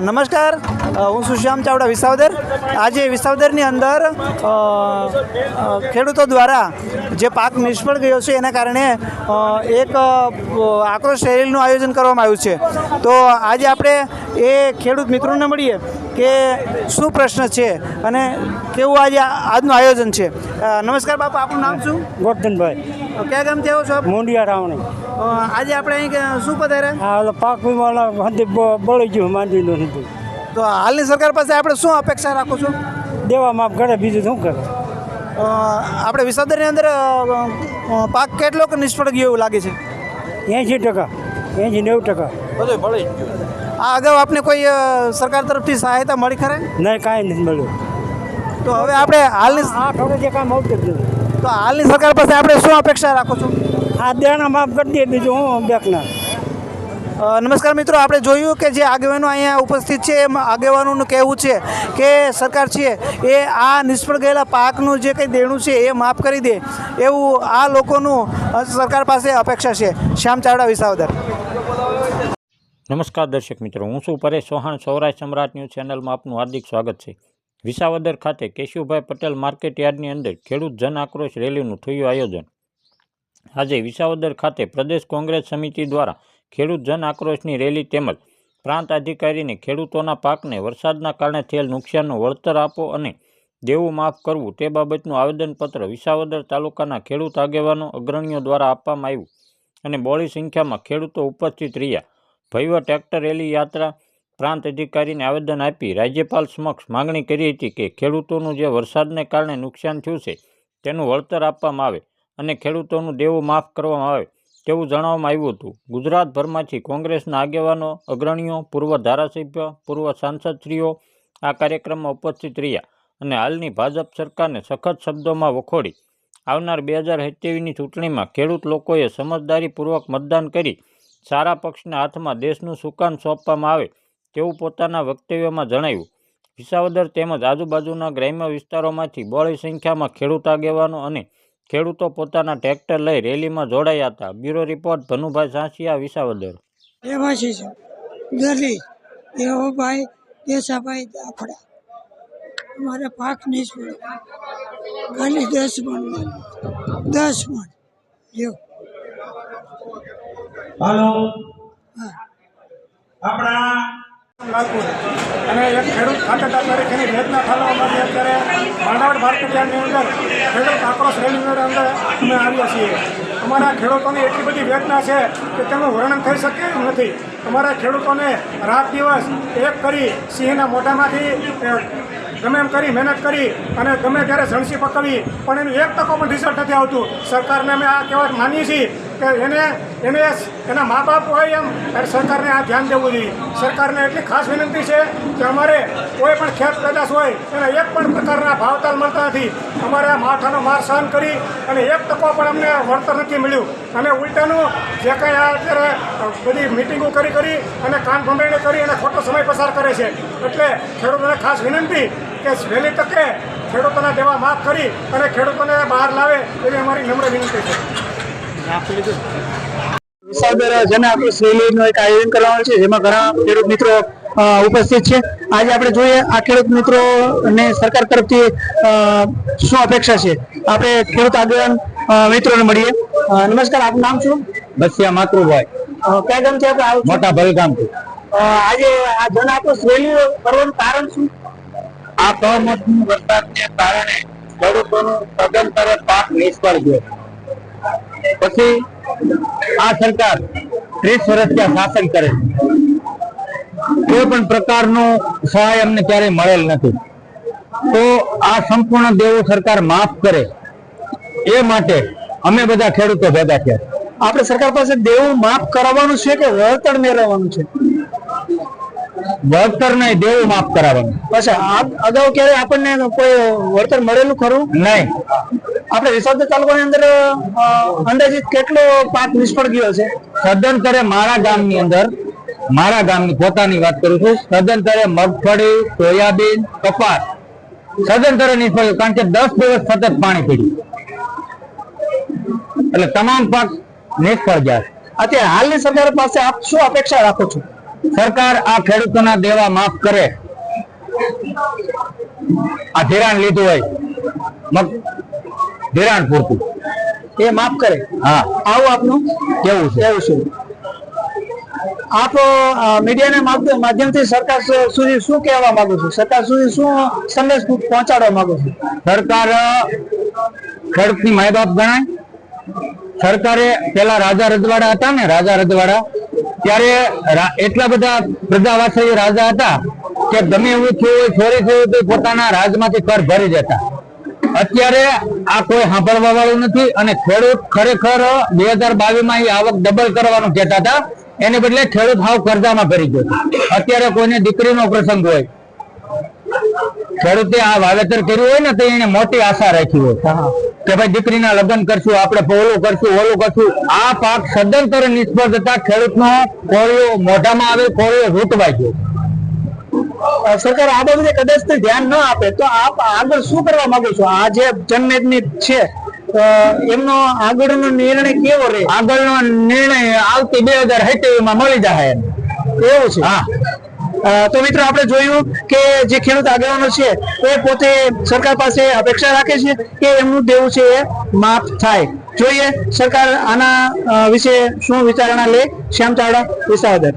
નમસ્કાર. હું સુશ્યામ ચાવડા વિસાવદર. આજે વિસાવદરની અંદર ખેડૂતો દ્વારા જે પાક નિષ્ફળ ગયો છે, એના કારણે એક આક્રોશ રેલીનું આયોજન કરવામાં આવ્યું છે. તો આજે આપણે એ ખેડૂત મિત્રોને મળીએ કે શું પ્રશ્ન છે અને કેવું આજે આજનું આયોજન છે. નમસ્કાર બાપુ, આપનું નામ શું? ગોરધનભાઈ. કયા ગામથી આવો છો? મુંડિયા રાવણી. આજે આપણે અહીં શું પધાર્યા? આ ઓલો પાક વીમાવાળા બળી ગયું માંડીનું હતું તો હાલની સરકાર પાસે આપણે શું અપેક્ષા રાખો છો? દેવા માફ કરે બીજું શું કરે? આપણે વિસાવદરની અંદર પાક કેટલો નિષ્ફળ ગયો એવું લાગે છે? એંશી ટકા એંશી નેવું ટકા. બધું આ અગાઉ આપને કોઈ સરકાર તરફથી સહાયતા મળી ખરે? નહીં કાંઈ નથી મળ્યું. તો હવે આપણે હાલની આ થોડું જે કામ આવતું જ નથી. તો હાલની સરકાર પાસે આપણે શું અપેક્ષા રાખો છો? આ દેણા માફ કરી દે બીજું હું બેકના. નમસ્કાર મિત્રો આપણે જોયું કે જે આગેવાનો અહીંયા ઉપસ્થિત છે એમાં આગેવાનોનું કહેવું છે કે સરકાર છે એ આ નિષ્ફળ ગયેલા પાકનું જે કંઈ દેણું છે એ માફ કરી દે. એવું આ લોકોનું સરકાર પાસે અપેક્ષા છે. શ્યામ ચાવડા વિસાવદર. નમસ્કાર દર્શક મિત્રો હું છું પરેશ ચૌહાણ સૌરાષ્ટ્ર સમ્રાટ ન્યૂઝ ચેનલમાં આપનું હાર્દિક સ્વાગત છે. વિસાવદર ખાતે કેશુભાઈ પટેલ માર્કેટ યાર્ડની અંદર ખેડૂત જન આક્રોશ રેલીનું થયું આયોજન. આજે વિસાવદર ખાતે પ્રદેશ કોંગ્રેસ સમિતિ દ્વારા ખેડૂત જન આક્રોશની રેલી તેમજ પ્રાંત અધિકારીને ખેડૂતોના પાકને વરસાદના કારણે થયેલ નુકસાનનું વળતર આપો અને દેવું માફ કરવું તે બાબતનું આવેદનપત્ર વિસાવદર તાલુકાના ખેડૂત આગેવાનો અગ્રણીઓ દ્વારા આપવામાં આવ્યું અને બોળી સંખ્યામાં ખેડૂતો ઉપસ્થિત રહ્યા. ભૈવ ટ્રેક્ટર રેલી યાત્રા પ્રાંત અધિકારીને આવેદન આપી રાજ્યપાલ સમક્ષ માંગણી કરી હતી કે ખેડૂતોનું જે વરસાદને કારણે નુકસાન થયું છે, તેનું વળતર આપવામાં આવે અને ખેડૂતોનું દેવું માફ કરવામાં આવે તેવું જણાવવામાં આવ્યું હતું. ગુજરાતભરમાંથી કોંગ્રેસના આગેવાનો, અગ્રણીઓ, પૂર્વ ધારાસભ્ય, પૂર્વ સાંસદશ્રીઓ આ કાર્યક્રમમાં ઉપસ્થિત રહ્યા અને હાલની ભાજપ સરકારને સખત શબ્દોમાં વખોડી. આવનાર બે હજાર સત્યાવીસની ચૂંટણીમાં ખેડૂત લોકોએ સમજદારીપૂર્વક મતદાન કરી, સારા પક્ષના હાથમાં દેશનું સુકાન સોંપવામાં આવે તેવું પોતાના વક્તવ્યમાં જણાવ્યું વિસાવદર તેમજ આજુબાજુના ગ્રામ્ય વિસ્તારોમાંથી બહોળી સંખ્યામાં ખેડૂત આગેવાનો અને ખેડૂતો પોતાના ટ્રેક્ટર લઈ રેલીમાં જોડાયા હતા. Bureau report Bhanubhai Sansiya Visavadar. છે. દેસાભાઈ દાફડા. અમારે પાક નિષ્ફળ ખાલી દસ મણ દસ મણ. લ્યો. હાલો. આપણા અને એક ખેડૂત ખાતેદાર તરીકેની વેદના ઠાલવવા માટે અત્યારે માંડાવડ માર્કેટયાર્ડની અંદર ખેડૂત આક્રોશ રેલીની અંદર અમે આવ્યા છીએ. અમારા ખેડૂતોની એટલી બધી વેદના છે કે તેનું વર્ણન થઈ શકે એમ નથી. અમારા ખેડૂતોને રાત દિવસ એક કરી સિંહના મોઢામાંથી ગમે એમ કરી મહેનત કરી અને ગમે ત્યારે ઝણસી પકવી, પણ એનું એક ટકો પણ રિઝલ્ટ નથી આવતું. સરકારને અમે આ કહેવા માનીએ છીએ કે એને એને એના મા બાપ હોય એમ સરકારને આ ધ્યાન દેવું જોઈએ. સરકારને એટલી ખાસ વિનંતી છે કે અમારે કોઈ પણ ખેત પેદાશ હોય, એને એક પણ પ્રકારના ભાવતાલ મળતા નથી. અમારે આ માથાનો માર સહન કરી અને એક ટકો પણ અમને વળતર નથી મળ્યું. અને ઉલટાનું, જે કંઈ આ અત્યારે બધી મિટિંગો કરી કરી અને કાન ભંભેણે કરી અને ખોટો સમય પસાર કરે છે. એટલે ખેડૂતોને ખાસ વિનંતી કે વહેલી તકે ખેડૂતોના દેવા માફ કરી અને ખેડૂતોને બહાર લાવે એવી અમારી નમ્ર વિનંતી છે. વિસાવદર જન આક્રોશ રેલીનું એક આયોજન કરવામાં છે જેમાં ઘણા ખેડૂત મિત્રો અ, ઉપસ્થિત છે. આજે આપણે જોઈએ આ ખેડૂત મિત્રો ને સરકાર તરફથી શું અપેક્ષા છે? આપણે ખેડૂત આગેવાન મિત્રોને મળીએ. નમસ્કાર આપનું નામ શું? બસિયા માતૃભાઈ. અ, ગામ છે આપણે મોટા ભલગામથી અ, આજે આ જન આક્રોશ રેલી કરવાનું કારણ શું? આ કમોસમી વરસાદને કારણે ખેડૂતોનું સદંતર પાક નિષ્ફળ ગયો. પછી આ સરકાર ત્રીસ વર્ષ ત્યાં શાસન કરે કોઈ પણ પ્રકારનો સહાય અમને ક્યારેય મળેલ નથી. તો આ સંપૂર્ણ દેવો સરકાર માફ કરે. એ માટે અમે બધા ખેડૂતો ભેગા થયા. આપણે સરકાર પાસે દેવું માફ કરાવવાનું છે કે વળતર મેળવવાનું છે? વળતર નહીં દેવું માફ કરાવવાનું. અચ્છા અગાઉ ક્યારે આપણને કોઈ વળતર મળેલું ખરું? નહીં. આપણે વિસાવદર તાલુકાની અંદર અંદાજિત કેટલો પાક નિષ્ફળ ગયો છે? સદંતરે મારા ગામની અંદર મારા ગામની પોતાની વાત કરું છું સદંતરે મગફળી સોયાબીન કપાસ સદંતરે નિષ્ફળ કારણ કે દસ દિવસ સતત પાણી પીડ્યું. એટલે તમામ પાક નિષ્ફળ ગયા અત્યારે હાલની સરકાર પાસે આપ શું અપેક્ષા રાખો છો? સરકાર આ ખેડૂતોના દેવા માફ કરે. આ ધિરાણ લીધું હોય. ધિરાણ પૂરતું એ માફ કરે. હા. આવું આપનું? કેવું છે? એવું છે. આપ મીડિયાના માધ્ય- માધ્યમથી સરકાર સુધી શું કહેવા માંગો છો? સરકાર સુધી શું સંદેશ પહોંચાડવા માંગો છો? સરકાર ખેડૂતની માય બાપ ગણાય. સરકારે પેલા રાજા રજવાડા હતા ને રાજા રજવાડા ત્યારે એટલા બધા પ્રજાવાસી રાજા હતા કે ગમે એવું થયું હોય ચોરી થયું તો પોતાના રાજમાંથી કર ભરી દેતા. અત્યારે આ કોઈ સાંભળવા વાળું નથી અને ખેડૂત ખરેખર બે હજાર બાવીસમાં આવક ડબલ કરવાનું કહેતા હતા. એને બદલે ખેડૂત હાવ કરજામાં ભરી ગયો અત્યારે કોઈને દીકરીનો પ્રસંગ હોય ખેડૂતે આ વાવેતર કર્યું હોય ને તો એને મોટી આશા રાખી હોય કે ભાઈ દીકરીના લગ્ન કરશું આપણે ઓલું કરશું ઓલું કરશું. આ પાક સદંતર નિષ્ફળ થતા ખેડૂતનો કોળિયો મોઢામાં આવે કોળિયો રૂટવાઈ ગયો. સરકાર આ બાબતે કદાચ ધ્યાન ન આપે તો આપ આગળ શું કરવા માંગો છો? આ જે જનમેદની છે એમનો આગળનો નિર્ણય કેવો રહે? આગળનો નિર્ણય આવતી બે હજારમાં મળી જાય એવું છે? હા. તો મિત્રો આપણે જોયું કે જે ખેડૂત આગેવાનો છે એ પોતે સરકાર પાસે અપેક્ષા રાખે છે કે એમનું દેવું છે એ માફ થાય. જોઈએ સરકાર આના વિશે શું વિચારણા લે? શ્યામ ચાવડા વિસાવદર.